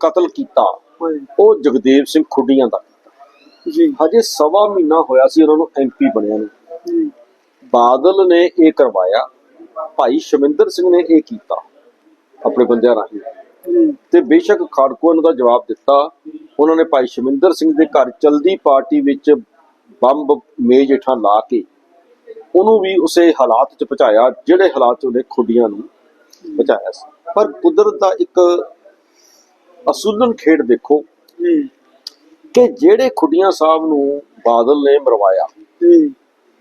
ਕਤਲ ਕੀਤਾ। ਉਹ ਜਗਦੇਵ ਸਿੰਘ ਖੁੱਡੀਆਂ ਦਾ ਜੀ। ਹਜੇ ਸਵਾ ਮਹੀਨਾ ਹੋਇਆ ਸੀ ਉਹਨਾਂ ਨੂੰ ਐਮਪੀ ਬਣਿਆ ਨੂੰ। ਬਾਦਲ ਨੇ ਇਹ ਕਰਵਾਇਆ। ਭਾਈ ਸ਼ਮਿੰਦਰ ਸਿੰਘ ਨੇ ਇਹ ਕੀਤਾ ਆਪਣੇ ਬੰਦਿਆਂ ਰਾਹੀਂ। ਤੇ ਬੇਸ਼ੱਕ ਖਾੜਕੂ ਨੂੰ ਦਾ ਜਵਾਬ ਦਿੱਤਾ। ਉਹਨਾਂ ਨੇ ਭਾਈ ਸ਼ਮਿੰਦਰ ਸਿੰਘ ਦੇ ਘਰ ਚਲਦੀ ਪਾਰਟੀ ਵਿੱਚ ਬੰਬ ਮੇਜ਼ ਹੇਠਾਂ ਲਾ ਕੇ ਉਹਨੂੰ ਵੀ ਉਸੇ ਹਾਲਾਤ 'ਚ ਪਹੁੰਚਾਇਆ ਜਿਹੜੇ ਹਾਲਾਤ 'ਚ ਉਹਨੇ ਖੁੱਡੀਆਂ ਨੂੰ ਪਹੁੰਚਾਇਆ ਸੀ। ਪਰ ਕੁਦਰਤ ਦਾ ਇੱਕ ਅਸੂਲਨ ਖੇਡ ਦੇਖੋ ਕਿ ਜਿਹੜੇ ਖੁੱਡੀਆਂ ਸਾਹਿਬ ਨੂੰ ਬਾਦਲ ਨੇ ਮਰਵਾਇਆ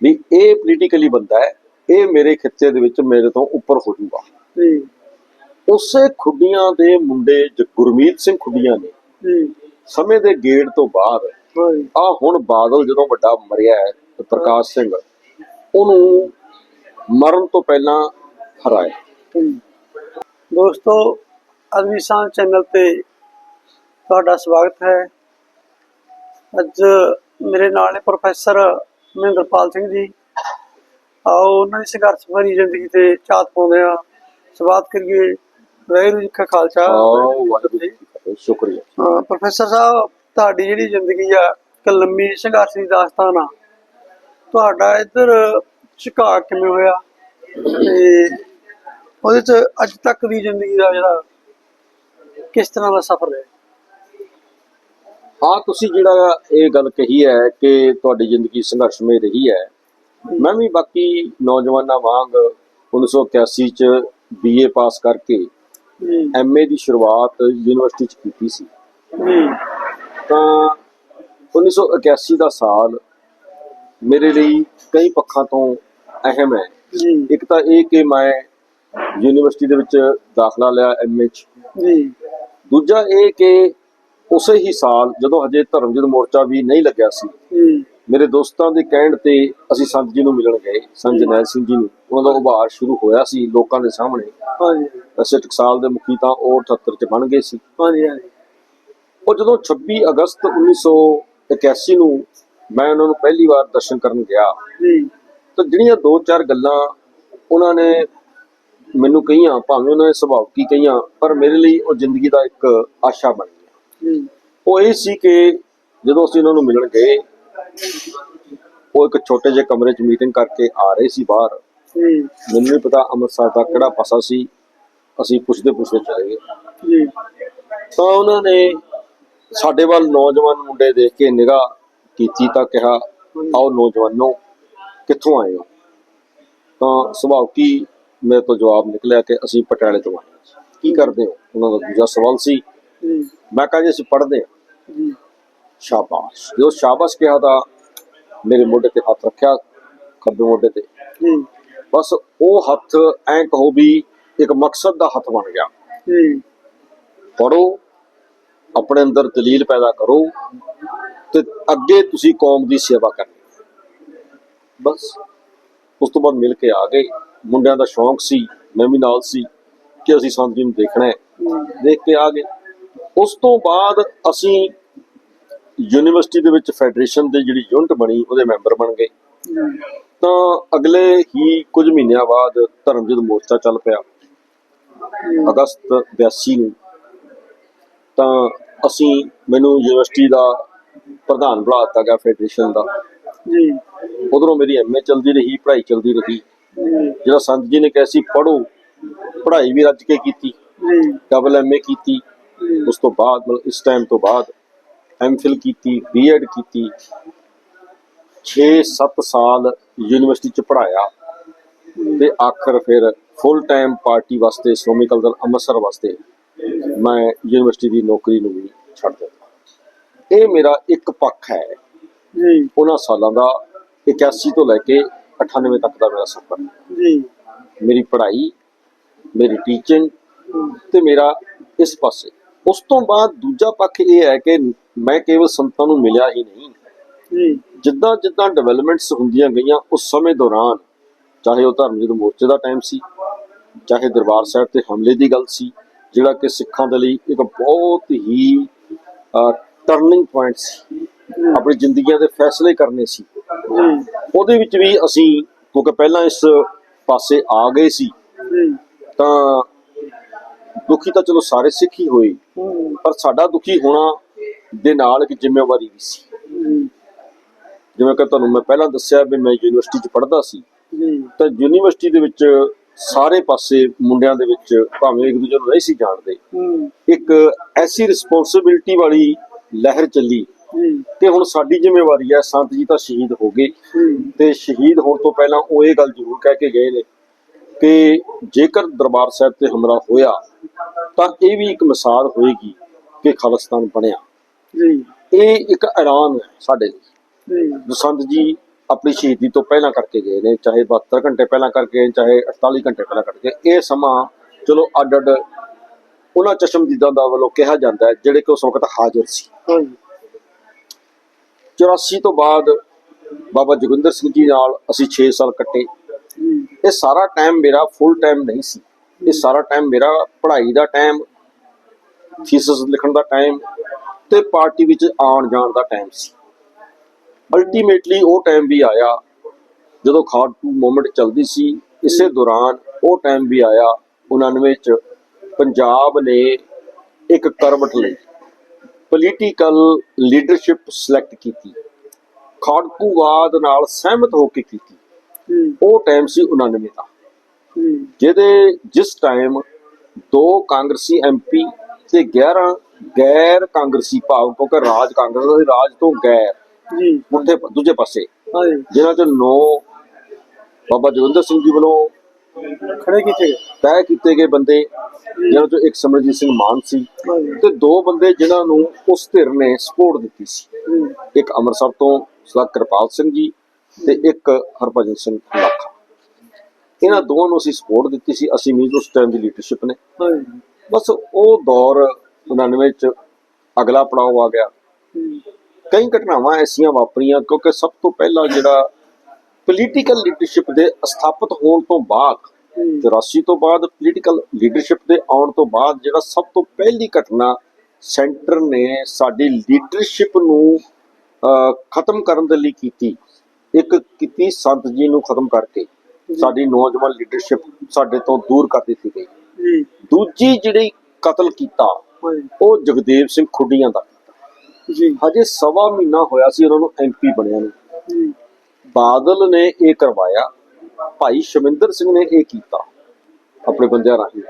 ਵੀ ਇਹ ਪੋਲੀਟੀਕਲੀ ਬੰਦਾ ਹੈ ਇਹ ਮੇਰੇ ਖਿੱਤੇ ਦੇ ਵਿੱਚ ਮੇਰੇ ਤੋਂ ਉੱਪਰ ਹੋ। ਜਾਊਗਾ ਉਸੇ ਖੁੱਡੀਆਂ ਦੇ ਮੁੰਡੇ ਗੁਰਮੀਤ ਸਿੰਘ ਖੁੱਡੀਆਂ ਨੇ ਸਮੇਂ ਦੇ ਗੇੜ ਤੋਂ ਬਾਅਦ ਆ ਹੁਣ ਬਾਦਲ ਜਦੋਂ ਵੱਡਾ ਮਰਿਆ ਹੈ ਪ੍ਰਕਾਸ਼ ਸਿੰਘ ਉਹਨੂੰ ਮਰਨ ਤੋਂ ਪਹਿਲਾਂ ਹਰਾਇਆ। ਦੋਸਤੋ ਅਦਵਿਸਾਨ ਚੈਨਲ ਤੇ ਤੁਹਾਡਾ ਸਵਾਗਤ ਹੈ। ਅੱਜ ਮੇਰੇ ਨਾਲ ਨੇ ਪ੍ਰੋਫੈਸਰ ਮਹਿੰਦਰਪਾਲ ਸਿੰਘ ਜੀ। ਆਓ ਉਹਨਾਂ ਦੀ ਸੰਘਰਸ਼ ਭਰੀ ਜ਼ਿੰਦਗੀ ਤੇ ਝਾਤ ਪਾਉਂਦੇ ਆ ਸਵਾਗਤ ਕਰੀਏ। ਵਾਹਿਗੁਰੂ ਜੀ ਕਾ ਖਾਲਸਾ। ਸ਼ੁਕਰੀਆ। ਪ੍ਰੋਫੈਸਰ ਸਾਹਿਬ ਤੁਹਾਡੀ ਜਿਹੜੀ ਜ਼ਿੰਦਗੀ ਆ ਇੱਕ ਲੰਮੀ ਸੰਘਰਸ਼ ਦੀ ਦਾਸਤਾਨ ਆ। ਤੁਹਾਡਾ ਇੱਧਰ ਝੁਕਾਅ ਕਿਵੇਂ ਹੋਇਆ? ਤੇ ਉਹਦੇ ਚ ਅੱਜ ਤੱਕ ਦੀ ਜ਼ਿੰਦਗੀ ਦਾ ਜਿਹੜਾ ਕਿਸ ਤਰ੍ਹਾਂ ਦਾ ਸਫ਼ਰ ਹੈ ਹਾਂ ਤੁਸੀਂ ਜਿਹੜਾ ਇਹ ਗੱਲ ਕਹੀ ਹੈ ਕਿ ਤੁਹਾਡੀ ਜ਼ਿੰਦਗੀ ਸੰਘਰਸ਼ਮਈ ਰਹੀ ਹੈ। ਮੈਂ ਵੀ ਬਾਕੀ ਨੌਜਵਾਨਾਂ ਵਾਂਗ 1981 ਚ ਬੀਏ ਪਾਸ ਕਰਕੇ ਜੀ ਐਮਏ ਦੀ ਸ਼ੁਰੂਆਤ ਯੂਨੀਵਰਸਿਟੀ ਚ ਕੀਤੀ ਸੀ। ਜੀ ਤਾਂ 1981 ਦਾ ਸਾਲ ਮੇਰੇ ਲਈ ਕਈ ਪੱਖਾਂ ਤੋਂ ਅਹਿਮ ਹੈ। ਇੱਕ ਤਾਂ ਇਹ ਕਿ ਮੈਂ ਯੂਨੀਵਰਸਿਟੀ ਦੇ ਵਿੱਚ ਦਾਖਲਾ ਲਿਆ ਐਮਏ ਚ। ਜੀ ਦੂਜਾ ਇਹ ਕਿ ਉਸੇ ਹੀ ਸਾਲ ਜਦੋਂ ਹਜੇ ਧਰਮਜੀਤ ਮੋਰਚਾ ਵੀ ਨਹੀਂ ਲੱਗਿਆ ਸੀ ਮੇਰੇ ਦੋਸਤਾਂ ਦੇ ਕਹਿਣ ਤੇ ਅਸੀਂ ਸੰਤ ਜੀ ਨੂੰ ਮਿਲਣ ਗਏ ਸੰਤ ਜਰਨੈਲ ਸਿੰਘ ਜੀ ਨੂੰ। ਉਹਨਾਂ ਦਾ ਉਭਾਰ ਸ਼ੁਰੂ ਹੋਇਆ ਸੀ ਲੋਕਾਂ ਦੇ ਸਾਹਮਣੇ। ਹਾਂਜੀ। ਅਸੀਂ ਟਕਸਾਲ ਦੇ ਮੁਖੀ ਤਾਂ ਉਹ 78 ਚ ਬਣ ਗਏ ਸੀ। ਹਾਂਜੀ ਹਾਂਜੀ। ਉਹ ਜਦੋਂ 26 ਅਗਸਤ 1981 ਨੂੰ ਮੈਂ ਉਹਨਾਂ ਨੂੰ ਪਹਿਲੀ ਵਾਰ ਦਰਸ਼ਨ ਕਰਨ ਗਿਆ ਜੀ। ਤਾਂ ਜਿਹੜੀਆਂ ਦੋ ਚਾਰ ਗੱਲਾਂ ਉਹਨਾਂ ਨੇ ਮੈਨੂੰ ਕਹੀਆਂ ਭਾਵੇਂ ਉਹਨਾਂ ਨੇ ਸੁਭਾਅ ਕੀ ਕਹੀਆਂ ਪਰ ਮੇਰੇ ਲਈ ਉਹ ਜ਼ਿੰਦਗੀ ਦਾ ਇੱਕ ਆਸ਼ਾ ਬਣ। ਉਹ ਇਹ ਸੀ ਕਿ ਜਦੋਂ ਅਸੀਂ ਉਹਨਾਂ ਨੂੰ ਮਿਲਣ ਗਏ ਉਹ ਇੱਕ ਛੋਟੇ ਜਿਹੇ ਕਮਰੇ 'ਚ ਮੀਟਿੰਗ ਕਰਕੇ ਆ ਰਹੇ ਸੀ ਬਾਹਰ। ਮੈਨੂੰ ਨਹੀਂ ਪਤਾ ਅੰਮ੍ਰਿਤਸਰ ਦਾ ਕਿਹੜਾ ਪਾਸਾ ਸੀ ਅਸੀਂ ਪੁੱਛਦੇ ਪੁੱਛਦੇ ਚਲੇ ਗਏ। ਜੀ। ਤਾਂ ਉਹਨਾਂ ਨੇ ਸਾਡੇ ਵੱਲ ਨੌਜਵਾਨ ਮੁੰਡੇ ਦੇਖ ਕੇ ਨਿਗਾਹ ਕੀਤੀ ਤਾਂ ਕਿਹਾ ਆਓ ਨੌਜਵਾਨੋ ਕਿੱਥੋਂ ਆਏ ਹੋ? ਤਾਂ ਸੁਭਾਅ ਕੀ ਮੇਰੇ ਤੋਂ ਜਵਾਬ ਨਿਕਲਿਆ ਕਿ ਅਸੀਂ ਪਟਿਆਲੇ ਤੋਂ ਆਏ ਹਾਂ। ਕੀ ਕਰਦੇ ਹੋ? ਉਹਨਾਂ ਦਾ ਦੂਜਾ ਸਵਾਲ ਸੀ। ਮੈਂ ਕਿਹਾ ਜੀ ਅਸੀਂ ਪੜ੍ਹਦੇ ਹਾਂ। ਜੀ। ਸ਼ਾਬਾਸ਼। ਜਦੋਂ ਸ਼ਾਬਾਸ਼ ਕਿਹਾ ਤਾਂ ਮੇਰੇ ਮੋਢੇ ਤੇ ਹੱਥ ਰੱਖਿਆ ਖੱਬੇ ਮੋਢੇ ਤੇ। ਜੀ। ਬਸ ਉਹ ਹੱਥ ਐਂ ਕਹੋ ਵੀ ਇੱਕ ਮਕਸਦ ਦਾ ਹੱਥ ਬਣ ਗਿਆ। ਜੀ। ਪੜੋ ਆਪਣੇ ਅੰਦਰ ਦਲੀਲ ਪੈਦਾ ਕਰੋ ਤੇ ਅੱਗੇ ਤੁਸੀਂ ਕੌਮ ਦੀ ਸੇਵਾ ਕਰਨੀ। ਬਸ। ਉਸ ਤੋਂ ਬਾਅਦ ਮਿਲ ਕੇ ਆ ਗਏ। ਮੁੰਡਿਆਂ ਦਾ ਸ਼ੌਂਕ ਸੀ ਮੈਂ ਵੀ ਨਾਲ ਸੀ ਕਿ ਅਸੀਂ ਸੰਤ ਜੀ ਨੂੰ ਦੇਖਣਾ ਹੈ। ਦੇਖ ਕੇ ਆ ਗਏ। ਉਸ ਤੋਂ ਬਾਅਦ ਅਸੀਂ ਯੂਨੀਵਰਸਿਟੀ ਦੇ ਵਿੱਚ ਫੈਡਰੇਸ਼ਨ ਦੇ ਜਿਹੜੀ ਯੂਨਿਟ ਬਣੀ ਉਹਦੇ ਮੈਂਬਰ ਬਣ ਗਏ। ਤਾਂ ਅਗਲੇ ਹੀ ਕੁਝ ਮਹੀਨਿਆਂ ਬਾਅਦ ਧਰਮਜੀਤ ਮੋਰਚਾ ਚੱਲ ਪਿਆ ਅਗਸਤ 82 ਨੂੰ। ਤਾਂ ਅਸੀਂ ਮੈਨੂੰ ਯੂਨੀਵਰਸਿਟੀ ਦਾ ਪ੍ਰਧਾਨ ਬਣਾ ਦਿੱਤਾ ਗਿਆ ਫੈਡਰੇਸ਼ਨ ਦਾ। ਜੀ। ਉਧਰੋਂ ਮੇਰੀ ਐਮਏ ਚਲਦੀ ਰਹੀ ਪੜ੍ਹਾਈ ਚਲਦੀ ਰਹੀ। ਜਿਹੜਾ ਸੰਤ ਜੀ ਨੇ ਕਿਹਾ ਸੀ ਪੜੋ ਪੜ੍ਹਾਈ ਵੀ ਰੱਜ ਕੇ ਕੀਤੀ। ਜੀ। ਡਬਲ ਐਮਏ ਕੀਤੀ। ਉਸ ਤੋਂ ਬਾਅਦ ਮਤਲਬ ਇਸ ਟਾਈਮ ਤੋਂ ਬਾਅਦ ਐਮਫਿਲ ਕੀਤੀ ਬੀਐਡ ਕੀਤੀ 6-7 ਸਾਲ ਯੂਨੀਵਰਸਿਟੀ ਚ ਪੜ੍ਹਾਇਆ ਤੇ ਆਖਰ ਫਿਰ ਫੁੱਲ ਟਾਈਮ ਪਾਰਟੀ ਵਾਸਤੇ ਸ਼੍ਰੋਮਣੀ ਅਕਾਲੀ ਦਲ ਅੰਮ੍ਰਿਤਸਰ ਵਾਸਤੇ ਮੈਂ ਯੂਨੀਵਰਸਿਟੀ ਦੀ ਨੌਕਰੀ ਨੂੰ ਵੀ ਛੱਡ ਦਿੱਤਾ। ਇਹ ਮੇਰਾ ਇੱਕ ਪੱਖ ਹੈ। ਜੀ। ਉਹਨਾਂ ਸਾਲਾਂ ਦਾ 81 ਤੋਂ ਲੈ ਕੇ 98 ਤੱਕ ਦਾ ਮੇਰਾ ਸਫ਼ਰ। ਜੀ। ਮੇਰੀ ਪੜ੍ਹਾਈ ਮੇਰੀ ਟੀਚਿੰਗ ਤੇ ਮੇਰਾ ਇਸ ਪਾਸੇ। ਉਸ ਤੋਂ ਬਾਅਦ ਦੂਜਾ ਪੱਖ ਇਹ ਹੈ ਕਿ ਮੈਂ ਕੇਵਲ ਸੰਤਾਂ ਨੂੰ ਮਿਲਿਆ ਹੀ ਨਹੀਂ। ਜਿੱਦਾਂ ਜਿੱਦਾਂ ਡਿਵੈਲਪਮੈਂਟਸ ਹੁੰਦੀਆਂ ਗਈਆਂ ਉਸ ਸਮੇਂ ਦੌਰਾਨ ਚਾਹੇ ਉਹ ਧਰਮਜੀਤ ਮੋਰਚੇ ਦਾ ਟਾਈਮ ਸੀ ਚਾਹੇ ਦਰਬਾਰ ਸਾਹਿਬ ਤੇ ਹਮਲੇ ਦੀ ਗੱਲ ਸੀ ਜਿਹੜਾ ਕਿ ਸਿੱਖਾਂ ਦੇ ਲਈ ਇੱਕ ਬਹੁਤ ਹੀ ਟਰਨਿੰਗ ਪੁਆਇੰਟ ਸੀ। ਆਪਣੀ ਜ਼ਿੰਦਗੀਆਂ ਦੇ ਫੈਸਲੇ ਕਰਨੇ ਸੀ। ਉਹਦੇ ਵਿੱਚ ਵੀ ਅਸੀਂ ਕਿਉਂਕਿ ਪਹਿਲਾਂ ਇਸ ਪਾਸੇ ਆ ਗਏ ਸੀ ਤਾਂ ਦੁਖੀ ਤਾਂ ਚਲੋ ਸਾਰੇ ਸਿੱਖ ਹੀ ਹੋਏ। ਪਰ ਸਾਡਾ ਦੁਖੀ ਹੋਣਾ ਦੇ ਨਾਲ ਇੱਕ ਜ਼ਿੰਮੇਵਾਰੀ ਵੀ ਸੀ। ਜਿਵੇਂ ਕਿ ਤੁਹਾਨੂੰ ਮੈਂ ਪਹਿਲਾਂ ਦੱਸਿਆ ਵੀ ਮੈਂ ਯੂਨੀਵਰਸਿਟੀ 'ਚ ਪੜ੍ਹਦਾ ਸੀ। ਤਾਂ ਯੂਨੀਵਰਸਿਟੀ ਦੇ ਵਿੱਚ ਸਾਰੇ ਪਾਸੇ ਮੁੰਡਿਆਂ ਦੇ ਵਿੱਚ ਭਾਵੇਂ ਇੱਕ ਦੂਜੇ ਨੂੰ ਨਹੀਂ ਸੀ ਜਾਣਦੇ। ਇੱਕ ਐਸੀ ਰਿਸਪੌਂਸਿਬਿਲਟੀ ਵਾਲੀ ਲਹਿਰ ਚੱਲੀ। ਕਿ ਹੁਣ ਸਾਡੀ ਜ਼ਿੰਮੇਵਾਰੀ ਹੈ ਸੰਤ ਜੀ ਤਾਂ ਸ਼ਹੀਦ ਹੋ ਗਏ। ਤੇ ਸ਼ਹੀਦ ਹੋਣ ਤੋਂ ਪਹਿਲਾਂ ਉਹ ਇਹ ਗੱਲ ਜ਼ਰੂਰ ਕਹਿ ਕੇ ਗਏ ਨੇ ਕਿ ਜੇਕਰ ਦਰਬਾਰ ਸਾਹਿਬ ਤੇ ਹਮਲਾ ਹੋਇਆ ਤਾਂ ਇਹ ਵੀ ਇੱਕ ਮਿਸਾਲ ਹੋਏਗੀ ਕਿ ਖਾਲਿਸਤਾਨ ਬਣਿਆ। ਜੀ। ਇਹ ਇੱਕ ਐਲਾਨ ਹੈ ਸਾਡੇ ਲਈ। ਜੀ। ਜੋ ਆਪਣੀ ਸ਼ਹੀਦੀ ਤੋਂ ਪਹਿਲਾਂ ਕਰਕੇ ਗਏ ਨੇ ਚਾਹੇ 72 ਘੰਟੇ ਪਹਿਲਾਂ ਕਰਕੇ ਗਏ, ਚਾਹੇ 48 ਘੰਟੇ ਪਹਿਲਾਂ ਕਰਕੇ। ਇਹ ਸਮਾਂ ਚਲੋ ਅੱਡ ਅੱਡ ਉਹਨਾਂ ਚਸ਼ਮਦੀਦਾਂ ਦਾ ਵੱਲੋਂ ਕਿਹਾ ਜਾਂਦਾ ਹੈ ਜਿਹੜੇ ਕਿ ਉਸ ਵਕਤ ਹਾਜ਼ਰ ਸੀ। ਹਾਂਜੀ 84 ਤੋਂ ਬਾਅਦ ਬਾਬਾ ਜੋਗਿੰਦਰ ਸਿੰਘ ਜੀ ਨਾਲ ਅਸੀਂ 6 ਸਾਲ ਕੱਟੇ। ਇਹ ਸਾਰਾ ਟਾਈਮ ਮੇਰਾ ਫੁੱਲ ਟਾਈਮ ਨਹੀਂ ਸੀ। ਇਹ ਸਾਰਾ ਟਾਈਮ ਮੇਰਾ ਪੜ੍ਹਾਈ ਦਾ ਟਾਈਮ ਥੀਸਿਸ ਲਿਖਣ ਦਾ ਟਾਈਮ ਤੇ ਪਾਰਟੀ ਵਿੱਚ ਆਉਣ ਜਾਣ ਦਾ ਟਾਈਮ ਸੀ। ਅਲਟੀਮੇਟਲੀ ਉਹ ਟਾਈਮ ਵੀ ਆਇਆ ਜਦੋਂ ਖਾੜਕੂ ਮੂਵਮੈਂਟ ਚੱਲਦੀ ਸੀ ਇਸੇ ਦੌਰਾਨ ਉਹ ਟਾਈਮ ਵੀ ਆਇਆ 99 ਚ ਪੰਜਾਬ ਨੇ ਇੱਕ ਕਰਵਟ ਲਈ ਪੋਲੀਟੀਕਲ ਲੀਡਰਸ਼ਿਪ ਸਿਲੈਕਟ ਕੀਤੀ। ਖਾੜਕੂਵਾਦ ਨਾਲ ਸਹਿਮਤ ਹੋ ਕੇ ਕੀਤੀ। ਉਹ ਟਾਈਮ ਸੀ 99 ਦਾ। ਜਿਹਦੇ ਜਿਸ ਟਾਈਮ ਦੋ ਕਾਂਗਰਸੀ ਐਮਪੀ ਤੇ 11 ਗੈਰ ਕਾਂਗਰਸੀ ਭਾਵ ਕਿਉਂਕਿ ਰਾਜ ਕਾਂਗਰਸ ਦਾ ਰਾਜ ਤੋਂ ਗੈਰ ਜੀ। ਉੱਥੇ ਦੂਜੇ ਪਾਸੇ ਜਿਨ੍ਹਾਂ ਚ ਨੌ ਬਾਬਾ ਜੋਗਿੰਦਰ ਸਿੰਘ ਜੀ ਵੱਲੋਂ ਖੜੇ ਕੀਤੇ ਗਏ। ਤੈਅ ਕੀਤੇ ਗਏ ਬੰਦੇ ਜਿਨ੍ਹਾਂ ਚੋਂ ਇੱਕ ਸਿਮਰਜੀਤ ਸਿੰਘ ਮਾਨ ਸੀ ਤੇ ਦੋ ਬੰਦੇ ਜਿਨ੍ਹਾਂ ਨੂੰ ਉਸ ਧਿਰ ਨੇ ਸਪੋਰਟ ਦਿੱਤੀ ਸੀ। ਇੱਕ ਅੰਮ੍ਰਿਤਸਰ ਤੋਂ ਸਰਦਾਰ ਕਿਰਪਾਲ ਸਿੰਘ ਜੀ ਤੇ ਇੱਕ ਹਰਭਜਨ ਸਿੰਘ ਲੱਖਾ। ਇਹਨਾਂ ਦੋਵਾਂ ਨੂੰ ਅਸੀਂ ਸਪੋਰਟ ਦਿੱਤੀ ਸੀ ਅਸੀਂ ਮੀਨਸ ਉਸ ਟਾਈਮ ਦੀ ਲੀਡਰਸ਼ਿਪ ਨੇ। ਬਸ ਉਹ ਦੌਰ 99 ਚ ਅਗਲਾ ਪੜਾਅ ਆ ਗਿਆ। ਕਈ ਘਟਨਾਵਾਂ ਐਸੀਆਂ ਵਾਪਰੀਆਂ ਕਿਉਂਕਿ ਸਭ ਤੋਂ ਪਹਿਲਾਂ ਜਿਹੜਾ ਪੋਲੀਟੀਕਲ ਲੀਡਰਸ਼ਿਪ ਦੇ ਸਥਾਪਿਤ ਹੋਣ ਤੋਂ ਬਾਅਦ ਜੀ 84 ਤੋਂ ਬਾਅਦ ਪੋਲੀਟੀਕਲ ਲੀਡਰਸ਼ਿਪ ਦੇ ਆਉਣ ਤੋਂ ਬਾਅਦ ਜਿਹੜਾ ਸਭ ਤੋਂ ਪਹਿਲੀ ਘਟਨਾ ਸੈਂਟਰ ਨੇ ਸਾਡੀ ਲੀਡਰਸ਼ਿਪ ਨੂੰ ਖਤਮ ਕਰਨ ਦੇ ਲਈ ਕੀਤੀ। ਇੱਕ ਕੀਤੀ ਸੰਤ ਜੀ ਨੂੰ ਖਤਮ ਕਰਕੇ। ਸਾਡੀ ਨੌਜਵਾਨ ਲੀਡਰਸ਼ਿਪ ਸਾਡੇ ਤੋਂ ਦੂਰ ਕਰ ਦਿੱਤੀ ਗਈ। ਜੀ ਦੂਜੀ ਜਿਹੜੀ ਕਤਲ ਕੀਤਾ ਉਹ ਜਗਦੇਵ ਸਿੰਘ ਖੁੱਡੀਆਂ ਦਾ ਜੀ। ਹਜੇ ਸਵਾ ਮਹੀਨਾ ਹੋਇਆ ਸੀ ਉਹਨਾਂ ਨੂੰ ਐਮਪੀ ਬਣਿਆ ਨੂੰ। ਜੀ। ਬਾਦਲ ਨੇ ਇਹ ਕਰਵਾਇਆ ਭਾਈ ਸ਼ਮਿੰਦਰ ਸਿੰਘ ਨੇ ਇਹ ਕੀਤਾ ਆਪਣੇ ਬੰਦਿਆਂ ਰਾਹੀਂ।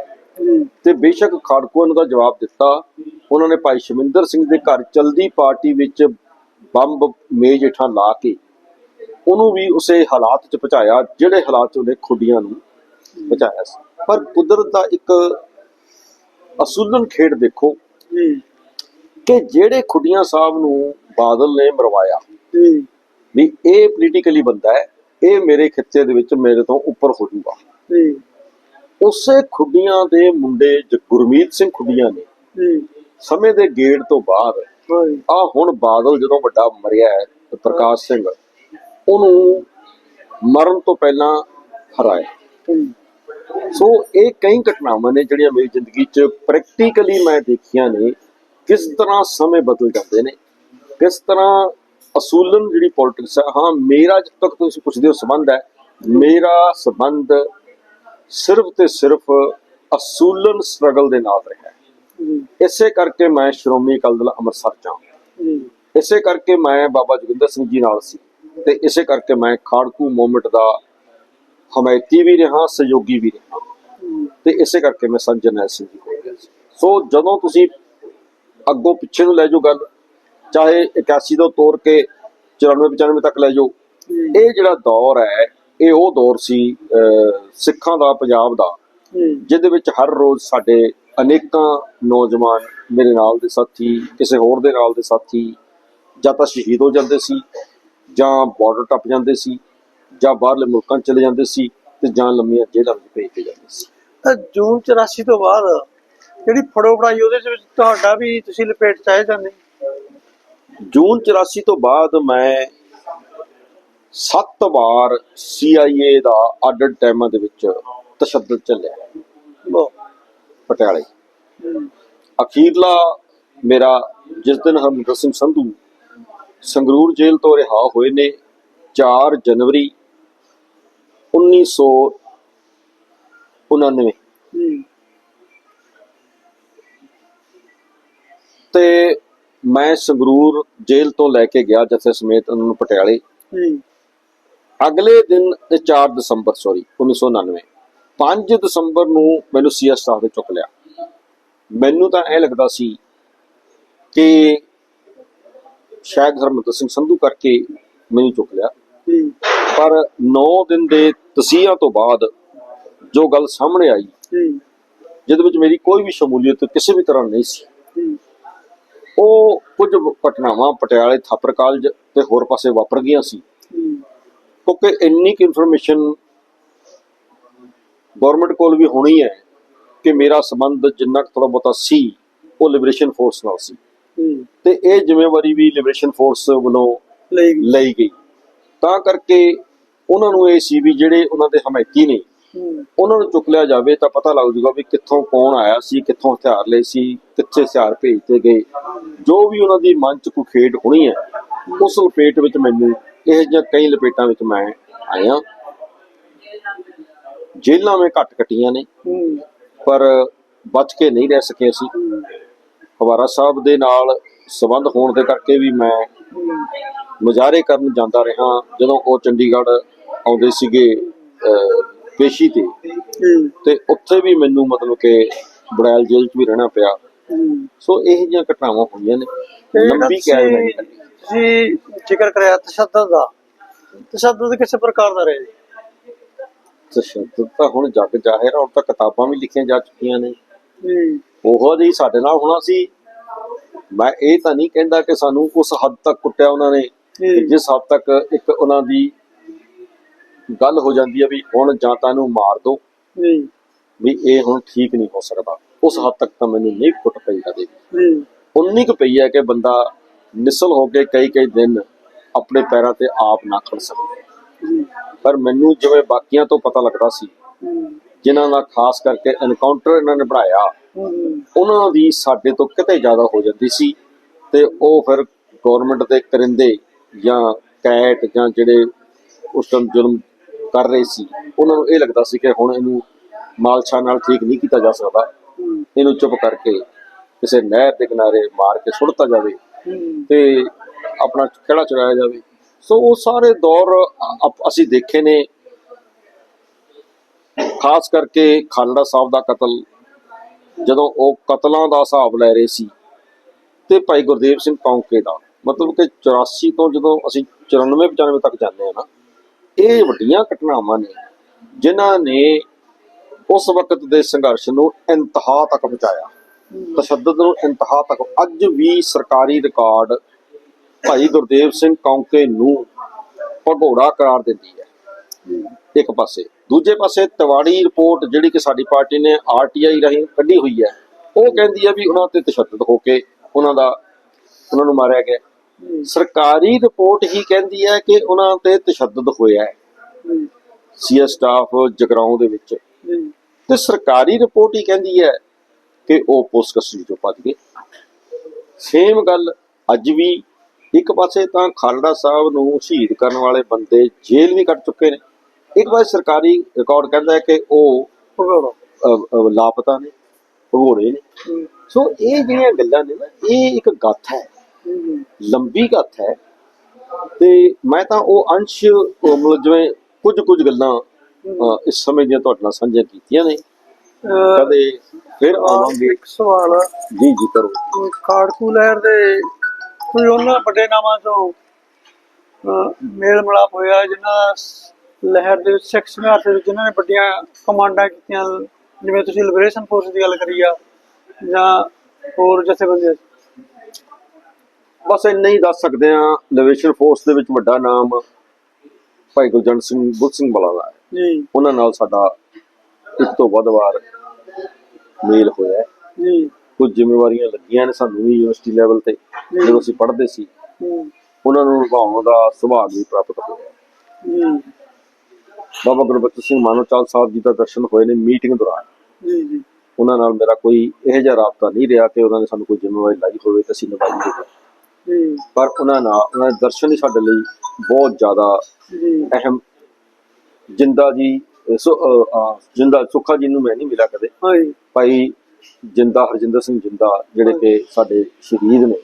ਤੇ ਬੇਸ਼ੱਕ ਖਾੜਕੂਆਂ ਨੂੰ ਦਾ ਜਵਾਬ ਦਿੱਤਾ ਉਹਨਾਂ ਨੇ ਭਾਈ ਸ਼ਮਿੰਦਰ ਸਿੰਘ ਦੇ ਘਰ ਚਲਦੀ ਪਾਰਟੀ ਵਿੱਚ ਬੰਬ ਮੇਜ਼ ਹੇਠਾਂ ਲਾ ਕੇ ਉਹਨੂੰ ਵੀ ਉਸੇ ਹਾਲਾਤ 'ਚ ਪਹੁੰਚਾਇਆ ਜਿਹੜੇ ਹਾਲਾਤ 'ਚ ਉਹਨੇ ਖੁੱਡੀਆਂ ਨੂੰ ਪਹੁੰਚਾਇਆ ਸੀ। ਪਰ ਕੁਦਰਤ ਦਾ ਇੱਕ ਅਸੂਲਨ ਖੇਡ ਦੇਖੋ ਕਿ ਜਿਹੜੇ ਖੁੱਡੀਆਂ ਸਾਹਿਬ ਨੂੰ ਬਾਦਲ ਨੇ ਮਰਵਾਇਆ ਵੀ ਇਹ ਪੋਲੀਟੀਕਲੀ ਬੰਦਾ ਹੈ ਇਹ ਮੇਰੇ ਖਿੱਤੇ ਦੇ ਵਿੱਚ ਮੇਰੇ ਤੋਂ ਉੱਪਰ ਹੋ ਜਾਊਗਾ ਜੀ ਉਸੇ ਖੁੱਡੀਆਂ ਦੇ ਮੁੰਡੇ ਜ- ਗੁਰਮੀਤ ਸਿੰਘ ਖੁੱਡੀਆਂ ਨੇ ਸਮੇਂ ਦੇ ਗੇੜ ਤੋਂ ਬਾਅਦ ਆ ਹੁਣ ਬਾਦਲ ਜਦੋਂ ਵੱਡਾ ਮਰਿਆ ਹੈ ਪ੍ਰਕਾਸ਼ ਸਿੰਘ ਉਹਨੂੰ ਮਰਨ ਤੋਂ ਪਹਿਲਾਂ ਹਰਾਇਆ। ਸੋ ਇਹ ਕਈ ਘਟਨਾਵਾਂ ਨੇ ਜਿਹੜੀਆਂ ਮੇਰੀ ਜ਼ਿੰਦਗੀ 'ਚ ਪ੍ਰੈਕਟੀਕਲੀ ਮੈਂ ਦੇਖੀਆਂ ਨੇ ਕਿਸ ਤਰ੍ਹਾਂ ਸਮੇਂ ਬਦਲ ਜਾਂਦੇ ਨੇ ਕਿਸ ਤਰ੍ਹਾਂ ਅਸੂਲਨ ਜਿਹੜੀ ਪੋਲਿਟਿਕਸ ਹੈ ਹਾਂ ਮੇਰਾ ਜਦ ਤੱਕ ਤੁਸੀਂ ਪੁੱਛਦੇ ਹੋ ਸੰਬੰਧ ਹੈ ਮੇਰਾ ਸੰਬੰਧ ਸਿਰਫ ਤੇ ਸਿਰਫ ਅਸੂਲਨ ਸਟਰਗਲ ਦੇ ਨਾਲ ਰਿਹਾ ਇਸੇ ਕਰਕੇ ਮੈਂ ਸ਼੍ਰੋਮਣੀ ਅਕਾਲੀ ਦਲ ਅੰਮ੍ਰਿਤਸਰ ਚ ਇਸੇ ਕਰਕੇ ਮੈਂ ਬਾਬਾ ਜੋਗਿੰਦਰ ਸਿੰਘ ਜੀ ਨਾਲ ਸੀ। ਤੇ ਇਸੇ ਕਰਕੇ ਮੈਂ ਖਾੜਕੂ ਮੂਵਮੈਂਟ ਦਾ ਹਮਾਇਤੀ ਵੀ ਰਿਹਾ ਸਹਿਯੋਗੀ ਵੀ ਰਿਹਾ। ਤੇ ਇਸੇ ਕਰਕੇ ਮੈਂ ਸੰਤ ਜਰਨੈਲ ਸਿੰਘ ਜੀ ਕੋਲ ਗਿਆ ਸੋ। ਜਦੋਂ ਤੁਸੀਂ ਅੱਗੋਂ ਪਿੱਛੇ ਨੂੰ ਲੈ ਜਾਓ ਗੱਲ ਚਾਹੇ 81 ਤੋਂ ਤੋੜ ਕੇ 94 95 ਤੱਕ ਲੈ ਜਾਓ ਇਹ ਜਿਹੜਾ ਦੌਰ ਹੈ ਇਹ ਉਹ ਦੌਰ ਸੀ ਅਹ, ਸਿੱਖਾਂ ਦਾ ਪੰਜਾਬ ਦਾ ਜਿਹਦੇ ਵਿੱਚ ਹਰ ਰੋਜ਼ ਸਾਡੇ ਅਨੇਕਾਂ ਨੌਜਵਾਨ ਮੇਰੇ ਨਾਲ ਦੇ ਸਾਥੀ ਕਿਸੇ ਹੋਰ ਦੇ ਨਾਲ ਦੇ ਸਾਥੀ ਜਾਂ ਤਾਂ ਸ਼ਹੀਦ ਹੋ ਜਾਂਦੇ ਸੀ ਜਾਂ ਬਾਰਡਰ ਟੱਪ ਜਾਂਦੇ ਸੀ ਜਾਂ ਬਾਹਰਲੇ ਮੁਲਕਾਂ ਚਲੇ ਜਾਂਦੇ ਸੀ ਤੇ ਜਾਂ ਲੰਮੀਆਂ ਜੇਲ੍ਹਾਂ ਵਿੱਚ ਭੇਜੇ ਜਾਂਦੇ ਸੀ। ਤਾਂ ਜੂਨ 84 ਤੋਂ ਬਾਅਦ ਜਿਹੜੀ ਫੜੋ ਫੜਾਈ ਉਹਦੇ ਵਿੱਚ ਤੁਹਾਡਾ ਵੀ ਤੁਸੀਂ ਲਪੇਟ ਚਾਹੇ ਜਾਂਦੇ ਜੂਨ 84 ਤੋਂ ਬਾਅਦ ਮੈਂ ਸੱਤ ਵਾਰ CIA ਦਾ ਆਡਡ ਟਾਈਮਾਂ ਦੇ ਵਿੱਚ ਤਸ਼ੱਦਦ ਚੱਲਿਆ ਪਟਿਆਲੇ। ਅਖੀਰਲਾ ਮੇਰਾ ਜਿਸ ਦਿਨ ਹਰਮਿੰਦਰ ਸਿੰਘ ਸੰਧੂ ਸੰਗਰੂਰ ਜੇਲ੍ਹ ਤੋਂ ਰਿਹਾ ਹੋਏ ਨੇ 4 ਜਨਵਰੀ 1999 ਜੀ। ਤੇ ਮੈਂ ਸੰਗਰੂਰ ਜੇਲ੍ਹ ਤੋਂ ਲੈ ਕੇ ਗਿਆ ਜਥੇ ਸਮੇਤ ਉਹਨਾਂ ਨੂੰ ਪਟਿਆਲੇ। ਅਗਲੇ ਦਿਨ ਇਹ 4 ਦਸੰਬਰ ਸੌਰੀ 1999 5 ਦਸੰਬਰ ਨੂੰ ਮੈਨੂੰ ਸੀਐਸ ਸਟਾਫ ਦੇ ਚੁੱਕ ਲਿਆ। ਮੈਨੂੰ ਤਾਂ ਇਹ ਲੱਗਦਾ ਸੀ ਕਿ ਸ਼ਾਇਦ ਹਰਮੰਦਰ ਸਿੰਘ ਸੰਧੂ ਕਰਕੇ ਮੈਨੂੰ ਚੁੱਕ ਲਿਆ। ਪਰ 9 ਦਿਨ ਦੇ ਤਸੀਹਾਂ ਤੋਂ ਬਾਅਦ ਜੋ ਗੱਲ ਸਾਹਮਣੇ ਆਈ, ਜਿਹਦੇ ਵਿੱਚ ਮੇਰੀ ਕੋਈ ਵੀ ਸ਼ਮੂਲੀਅਤ ਕਿਸੇ ਵੀ ਤਰ੍ਹਾਂ ਨਹੀਂ ਸੀ। ਉਹ ਕੁਝ ਘਟਨਾਵਾਂ ਪਟਿਆਲੇ ਥਾਪਰ ਕਾਲਜ ਤੇ ਹੋਰ ਪਾਸੇ ਵਾਪਰ ਗਈਆਂ ਸੀ। ਕਿਉਂਕਿ ਇੰਨੀ ਕਿ ਇਨਫੋਰਮੇਸ਼ਨ ਗਵਰਨਮੈਂਟ ਕੋਲ ਵੀ ਹੋਣੀ ਹੈ ਕਿ ਮੇਰਾ ਸੰਬੰਧ ਜਿੰਨਾ ਕੁ ਥੋੜਾ ਬਹੁਤਾ ਸੀ, ਉਹ ਲਿਬਰੇਸ਼ਨ ਫੋਰਸ ਨਾਲ ਸੀ। ਤੇ ਇਹ ਜ਼ਿੰਮੇਵਾਰੀ ਵੀ ਲਿਬਰੇਸ਼ਨ ਫੋਰਸ ਵੱਲੋਂ ਲਈ ਗਈ। ਤਾਂ ਕਰਕੇ ਉਹਨਾਂ ਨੂੰ ਇਹ ਸੀ ਵੀ ਜਿਹੜੇ ਉਹਨਾਂ ਦੇ ਹਮਾਇਤੀ ਨੇ ਉਹਨਾਂ ਨੂੰ ਚੁੱਕ ਲਿਆ ਜਾਵੇ ਤਾਂ ਪਤਾ ਲੱਗ ਜੂਗਾ ਵੀ ਕਿੱਥੋਂ ਕੌਣ ਆਇਆ ਸੀ ਕਿੱਥੋਂ ਹਥਿਆਰ ਲਏ ਸੀ ਕਿੱਥੇ ਹਥਿਆਰ ਭੇਜਦੇ ਗਏ। ਜੋ ਵੀ ਉਹਨਾਂ ਦੀ ਮਨ ਚ ਕੋਈ ਖੇਡ ਹੋਣੀ ਹੈ ਉਸ ਲਪੇਟ ਵਿੱਚ ਮੈਨੂੰ ਇਹ ਜਿਹੀਆਂ ਕਈ ਲਪੇਟਾਂ ਵਿੱਚ ਮੈਂ ਆਇਆ। ਜੇਲ੍ਹਾਂ ਮੈਂ ਘੱਟ ਕੱਟੀਆਂ ਨੇ ਪਰ ਬਚ ਕੇ ਨਹੀਂ ਰਹਿ ਸਕੇ ਅਸੀਂ। ਹਵਾਰਾ ਸਾਹਿਬ ਦੇ ਨਾਲ ਸੰਬੰਧ ਹੋਣ ਦੇ ਕਰਕੇ ਵੀ ਮੈਂ ਮੁਜ਼ਾਹਰੇ ਕਰਨ ਜਾਂਦਾ ਰਿਹਾ ਜਦੋਂ ਉਹ ਚੰਡੀਗੜ੍ਹ ਆਉਂਦੇ ਸੀਗੇ ਪੇਸ਼ੀ ਤੇ। ਜੀ ਤੇ ਉੱਥੇ ਵੀ ਮੈਨੂੰ ਮਤਲਬ ਕਿ ਬੜੈਲ ਜੇਲ੍ਹ 'ਚ ਵੀ ਰਹਿਣਾ ਪਿਆ। ਸੋ ਇਹ ਜਿਹੀਆਂ ਘਟਨਾਵਾਂ ਹੋਈਆਂ ਨੇ। ਲੰਬੀ ਕੈਦ ਨਹੀਂ ਤੁਸੀਂ ਜ਼ਿਕਰ ਕਰਿਆ ਤਸ਼ੱਦਦ ਦਾ। ਤਸ਼ੱਦਦ ਕਿਸੇ ਪ੍ਰਕਾਰ ਦਾ ਰਿਹਾ ਜੀ? ਤਸ਼ੱਦਦ ਤਾਂ ਹੁਣ ਜੱਗ ਜ਼ਾਹਿਰ ਹੁਣ ਤਾਂ ਕਿਤਾਬਾਂ ਵੀ ਲਿਖੀਆਂ ਜਾ ਚੁੱਕੀਆਂ ਨੇ। ਜੀ। ਉਹੋ ਜਿਹੀ ਸਾਡੇ ਨਾਲ ਹੋਣਾ ਸੀ। ਮੈਂ ਇਹ ਤਾਂ ਨਹੀਂ ਕਹਿੰਦਾ ਕਿ ਸਾਨੂੰ ਉਸ ਹੱਦ ਤੱਕ ਕੁੱਟਿਆ ਉਹਨਾਂ ਨੇ ਜਿਸ ਹੱਦ ਤੱਕ ਇੱਕ ਉਹਨਾਂ ਦੀ ਗੱਲ ਹੋ ਜਾਂਦੀ ਹੈ ਵੀ ਹੁਣ ਜਾਂ ਤਾਂ ਇਹਨੂੰ ਮਾਰ ਦੋ। ਵੀ ਇਹ ਹੁਣ ਠੀਕ ਨਹੀਂ ਹੋ ਸਕਦਾ। ਉਸ ਹੱਦ ਤੱਕ ਤਾਂ ਮੈਨੂੰ ਨਹੀਂ ਕੁੱਟ ਪਈ ਕਦੇ ਉਨੀ ਕੁ ਪਈ ਹੈ ਕਿ ਬੰਦਾ ਨਿਸਲ ਹੋ ਕੇ ਕਈ ਕਈ ਦਿਨ ਆਪਣੇ ਪੈਰਾਂ ਤੇ ਆਪ ਨਾ ਖੜ ਸਕੇ। ਜੀ ਪਰ ਮੈਨੂੰ ਜਿਵੇਂ ਬਾਕੀਆਂ ਤੋਂ ਪਤਾ ਲੱਗਦਾ ਸੀ ਜਿਨ੍ਹਾਂ ਦਾ ਖਾਸ ਕਰਕੇ ਐਨਕਾਊਂਟਰ ਇਹਨਾਂ ਨੇ ਬਣਾਇਆ, ਉਹਨਾਂ ਦੀ ਸਾਡੇ ਤੋਂ ਕਿਤੇ ਜ਼ਿਆਦਾ ਹੋ ਜਾਂਦੀ ਸੀ ਤੇ ਉਹ ਫਿਰ ਗਵਰਨਮੈਂਟ ਦੇ ਕਰਿੰਦੇ ਜਾਂ ਕੈਟ ਜਾਂ ਜਿਹੜੇ ਉਸ ਟਾਈਮ ਜ਼ੁਲਮ ਕਰ ਰਹੇ ਸੀ, ਉਹਨਾਂ ਨੂੰ ਇਹ ਲੱਗਦਾ ਸੀ ਕਿ ਹੁਣ ਇਹਨੂੰ ਮਾਲਸ਼ਾ ਨਾਲ ਠੀਕ ਨਹੀਂ ਕੀਤਾ ਜਾ ਸਕਦਾ। ਇਹਨੂੰ ਚੁੱਪ ਕਰਕੇ ਕਿਸੇ ਨਹਿਰ ਦੇ ਕਿਨਾਰੇ ਮਾਰ ਕੇ ਸੁੱਟਤਾ ਜਾਵੇ ਹੂੰ ਤੇ ਆਪਣਾ ਕਿਹੜਾ ਚਲਾਇਆ ਜਾਵੇ। ਸੋ ਉਹ ਸਾਰੇ ਦੌਰ ਅਸੀਂ ਦੇਖੇ ਨੇ ਖਾਸ ਕਰਕੇ ਖਾਲੜਾ ਸਾਹਿਬ ਦਾ ਕਤਲ, ਜਦੋਂ ਉਹ ਕਤਲਾਂ ਦਾ ਹਿਸਾਬ ਲੈ ਰਹੇ ਸੀ ਤੇ ਭਾਈ ਗੁਰਦੇਵ ਸਿੰਘ ਕੌਂਕੇ ਦਾ, ਮਤਲਬ ਕਿ 84 ਤੋਂ ਜਦੋਂ ਅਸੀਂ 94 95 ਤੱਕ ਜਾਂਦੇ ਆ ਨਾ, ਇਹ ਵੱਡੀਆਂ ਘਟਨਾਵਾਂ ਨੇ, ਜਿਨ੍ਹਾਂ ਨੇ ਉਸ ਵਕਤ ਦੇ ਸੰਘਰਸ਼ ਨੂੰ ਇੰਤਹਾ ਤੱਕ ਪਹੁੰਚਾਇਆ, ਤਸ਼ੱਦਦ ਨੂੰ ਇੰਤਹਾ ਤੱਕ, ਅੱਜ ਵੀ ਸਰਕਾਰੀ ਰਿਕਾਰਡ ਭਾਈ ਗੁਰਦੇਵ ਸਿੰਘ ਕੌਂਕੇ ਨੂੰ ਭਗੌੜਾ ਕਰਾਰ ਦਿੰਦੀ ਹੈ। ਇੱਕ ਪਾਸੇ। ਦੂਜੇ ਪਾਸੇ ਤਵਾੜੀ ਰਿਪੋਰਟ ਜਿਹੜੀ ਕਿ ਸਾਡੀ ਪਾਰਟੀ ਨੇ ਆਰਟੀਆਈ ਰਾਹੀਂ ਕੱਢੀ ਹੋਈ ਹੈ ਉਹ ਕਹਿੰਦੀ ਹੈ ਵੀ ਉਹਨਾਂ ਤੇ ਤਸ਼ੱਦਦ ਹੋ ਕੇ ਉਹਨਾਂ ਦਾ ਉਹਨਾਂ ਨੂੰ ਮਾਰਿਆ ਗਿਆ। ਸਰਕਾਰੀ ਰਿਪੋਰਟ ਹੀ ਕਹਿੰਦੀ ਹੈ ਕਿ ਉਹਨਾਂ ਤੇ ਤਸ਼ੱਦਦ ਹੋਇਆ ਹੈ। ਸੀਐਸ ਸਟਾਫ ਜਗਰਾਉਂ ਦੇ ਵਿੱਚ। ਤੇ ਸਰਕਾਰੀ ਰਿਪੋਰਟ ਹੀ ਕਹਿੰਦੀ ਹੈ ਕਿ ਉਹ ਪੁਲਿਸ ਕਸਟਡੀ ਚੋਂ ਭੱਜ ਗਏ। ਸੇਮ ਗੱਲ ਅੱਜ ਵੀ ਇੱਕ ਪਾਸੇ ਤਾਂ ਖਾਲੜਾ ਸਾਹਿਬ ਨੂੰ ਸ਼ਹੀਦ ਕਰਨ ਵਾਲੇ ਬੰਦੇ ਜੇਲ੍ਹ ਵੀ ਕੱਟ ਚੁੱਕੇ ਨੇ। ਇੱਕ ਪਾਸੇ ਸਰਕਾਰੀ ਰਿਕਾਰਡ ਕਹਿੰਦਾ ਹੈ ਕਿ ਉਹ ਲਾਪਤਾ ਨੇ ਭਗੋੜੇ ਨੇ। ਸੋ ਇਹ ਜਿਹੜੀਆਂ ਗੱਲਾਂ ਨੇ ਨਾ ਇਹ ਇੱਕ ਗੱਥ ਹੈ। ਲੰਬੀ ਗੱਥ ਹੈ। ਤੇ ਮੈਂ ਤਾਂ ਉਹ ਅੰਸ਼ ਉਹ ਮਤਲਬ ਜਿਵੇਂ ਕੁਝ ਕੁਝ ਗੱਲਾਂ ਇਸ ਸਮੇਂ ਦੀਆਂ ਤੁਹਾਡੇ ਨਾਲ ਸਾਂਝੀਆਂ ਕੀਤੀਆਂ ਨੇ। ਅਹ, ਕਦੇ ਫਿਰ ਆਵਾਂਗੇ। ਇੱਕ ਸਵਾਲ ਜੀ ਜੀ ਕਰੋ। ਕਾੜਕੂ ਲਹਿਰ ਦੇ ਕੋਈ ਉਹਨਾਂ ਵੱਡੇ ਨਾਮਾਂ ਤੋਂ ਅਹ, ਮੇਲ ਮਿਲਾਪ ਹੋਇਆ ਜਿਨ੍ਹਾਂ ਦਾ ਸ- ਲਹਿਰ ਦੇ ਵਿੱਚ ਸਿੱਖ ਸੰਘਰਸ਼ ਵਿੱਚ ਜਿਨ੍ਹਾਂ ਨੇ ਵੱਡੀਆਂ ਕਮਾਂਡਾਂ ਕੀਤੀਆਂ ਜਿਵੇਂ ਤੁਸੀਂ ਲਿਬਰੇਸ਼ਨ ਫੋਰਸ ਦੀ ਗੱਲ ਕਰੀ ਆ ਜਾਂ ਹੋਰ ਜਥੇਬੰਦੀਆਂ ਬਸ ਇੰਨਾ ਹੀ ਦੱਸ ਸਕਦੇ ਆ ਲਿਬਰੇਸ਼ਨ ਫੋਰਸ ਦੇ ਵਿੱਚ ਵੱਡਾ ਨਾਮ ਭਾਈ ਗੁਰਜੰਟ ਸਿੰਘ ਬੁੱਧ ਸਿੰਘ ਬਲਾ ਦਾ ਹੈ। ਜੀ। ਉਹਨਾਂ ਨਾਲ ਸਾਡਾ ਇੱਕ ਤੋਂ ਵੱਧ ਵਾਰ ਮੇਲ ਹੋਇਆ ਹੈ। ਜੀ। ਕੁਝ ਜ਼ਿੰਮੇਵਾਰੀਆਂ ਲੱਗੀਆਂ ਨੇ ਸਾਨੂੰ ਵੀ ਯੂਨੀਵਰਸਿਟੀ ਲੈਵਲ ਤੇ ਜਦੋਂ ਅਸੀਂ ਪੜ੍ਹਦੇ ਸੀ ਉਹਨਾਂ ਨੂੰ ਨਿਭਾਉਣ ਦਾ ਸੁਭਾਅ ਵੀ ਪ੍ਰਾਪਤ ਹੋਇਆ। ਜੀ ਬਾਬਾ ਗੁਰਬਖਸ਼ ਸਿੰਘ ਮਾਨੋਚਾਲ ਸਾਹਿਬ ਜੀ ਦਾ ਦਰਸ਼ਨ ਹੋਏ ਨੇ ਮੀਟਿੰਗ ਦੌਰਾਨ। ਜੀ ਜੀ। ਉਹਨਾਂ ਨਾਲ ਮੇਰਾ ਕੋਈ ਇਹੋ ਜਿਹਾ ਰਾਬਤਾ ਨਹੀਂ ਰਿਹਾ ਕਿ ਉਹਨਾਂ ਨੇ ਸਾਨੂੰ ਕੋਈ ਜ਼ਿੰਮੇਵਾਰੀ ਲਾਈ ਹੋਵੇ ਤੇ ਅਸੀਂ ਨਿਭਾਈ ਹੋਵੇ। ਜੀ। ਪਰ ਉਹਨਾਂ ਨਾਲ ਉਹਨਾਂ ਦੇ ਦਰਸ਼ਨ ਹੀ ਸਾਡੇ ਲਈ ਬਹੁਤ ਜ਼ਿਆਦਾ ਜੀ। ਅਹਿਮ। ਜਿੰਦਾ ਜੀ ਜਿੰਦਾ ਸੁੱਖਾ ਜੀ ਨੂੰ ਮੈਂ ਨਹੀਂ ਮਿਲਿਆ ਕਦੇ। ਭਾਈ ਜਿੰਦਾ ਹਰਜਿੰਦਰ ਸਿੰਘ ਜਿੰਦਾ ਜਿਹੜੇ ਕਿ ਸਾਡੇ ਸ਼ਹੀਦ ਨੇ।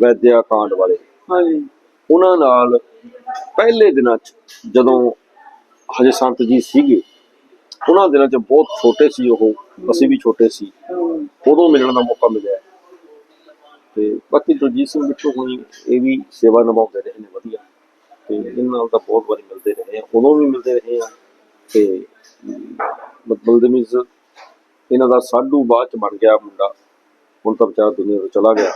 ਵੈਦਿਆ ਕਾਂਡ ਵਾਲੇ। ਹਾਂਜੀ ਉਹਨਾਂ ਨਾਲ ਪਹਿਲੇ ਦਿਨਾਂ 'ਚ ਜਦੋਂ ਹਜੇ ਸੰਤ ਜੀ ਸੀਗੇ, ਉਹਨਾਂ ਦਿਨਾਂ 'ਚ ਬਹੁਤ ਛੋਟੇ ਸੀ ਉਹ, ਅਸੀਂ ਵੀ ਛੋਟੇ ਸੀ। ਉਦੋਂ ਮਿਲਣ ਦਾ ਮੌਕਾ ਮਿਲਿਆ। ਤੇ ਬਾਕੀ ਦਲਜੀਤ ਸਿੰਘ ਬਿੱਟੂ ਹੋਣੀ ਇਹ ਵੀ ਸੇਵਾ ਨਿਭਾਉਂਦੇ ਰਹੇ ਨੇ, ਵਧੀਆ। ਤੇ ਇਹਨਾਂ ਨਾਲ ਤਾਂ ਬਹੁਤ ਵਾਰੀ ਮਿਲਦੇ ਰਹੇ ਆ, ਉਦੋਂ ਵੀ ਮਿਲਦੇ ਰਹੇ ਆ। ਤੇ ਮਤਲਬ ਦੇ ਮੀਨਸ ਇਹਨਾਂ ਦਾ ਸਾਡੂ ਬਾਅਦ ਚ ਬਣ ਗਿਆ ਮੁੰਡਾ। ਹੁਣ ਤਾਂ ਵਿਚਾਰਾ ਦੁਨੀਆ ਤੋਂ ਚਲਾ ਗਿਆ।